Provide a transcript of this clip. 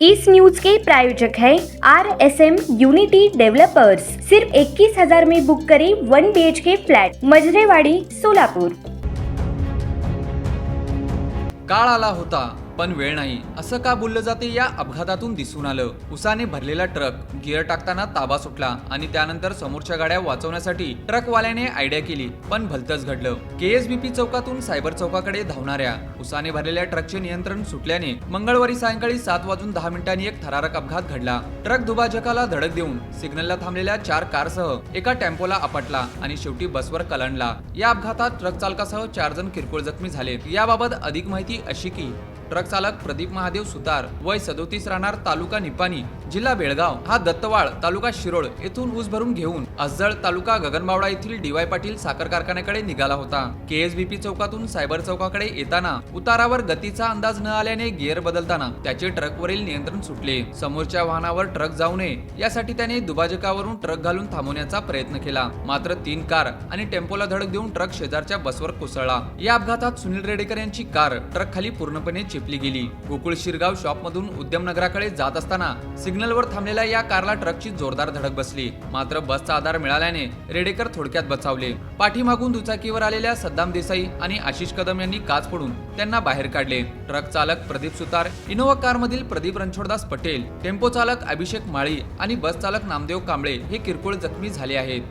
इस news के प्रायोजक है R S M unity developers सिर्फ इक्कीस हजार में बुक करें one B H K flat Majrewadi Solapur. काळ आला होता। पण वेळ नाही. असं का बोललं जाते या अपघातातून दिसून आलं. उसाने भरलेला ट्रक गिअर टाकताना ताबा सुटला आणि त्यानंतर समोरच्या गाड्या वाचवण्यासाठी ट्रकवाल्याने आयडिया केली पण भलतच घडलं. केएसबीपी चौकातून सायबर चौकाकडे धावणाऱ्या उसाने भरलेल्या ट्रकचे नियंत्रण सुटल्याने मंगळवारी सायंकाळी सात वाजून दहा मिनिटांनी एक थरारक अपघात घडला. ट्रक दुभाजकाला धडक देऊन सिग्नलला थांबलेल्या चार कारसह एका टेम्पोला आपटला आणि शेवटी बसवर कलंडला. या अपघातात ट्रक चालकासह चार जण किरकोळ जखमी झाले याबाबत अधिक माहिती अशी की ट्रक चालक प्रदीप महादेव सुतार वय सदोतीस राहणार तालुका निपाणी जिल्हा बेळगाव. हा दत्तवाळ तालुका शिरोळ येथून ऊस भरून घेऊन अज्जळ तालुका गगनबावडा येथील डीवाय पाटील साखर कारखान्याकडे निघाला होता. केएसबीपी चौकातून सायबर चौकाकडे येताना उतारावर गतीचा अंदाज न आल्याने गिअर बदलताना त्याचे ट्रकवरील नियंत्रण सुटले. समोरच्या वाहनावर ट्रक जाऊ नये यासाठी त्याने दुभाजकावरून ट्रक घालून थांबवण्याचा प्रयत्न केला. मात्र तीन कार आणि टेम्पोला धडक देऊन ट्रक शेजारच्या बसवर कोसळला. या अपघातात सुनील रेडेकर यांची कार ट्रक खाली पूर्णपणे चिप चिपली गेली. गोकुळ शिरगाव शॉपमधून उद्यमनगराकडे जात असताना सिग्नलवर थांबलेल्या या कारला ट्रकची जोरदार धडक बसली. मात्र बसचा आधार मिळाल्याने रेडेकर थोडक्यात बचावले. पाठीमागून दुचाकीवर आलेल्या सद्दाम देसाई आणि आशिष कदम यांनी काच फोडून त्यांना बाहेर काढले. ट्रक चालक प्रदीप सुतार इनोव्हा कारमधील प्रदीप रणछोडदास पटेल टेम्पो चालक अभिषेक माळी आणि बस चालक नामदेव कांबळे हे किरकोळ जखमी झाले आहेत.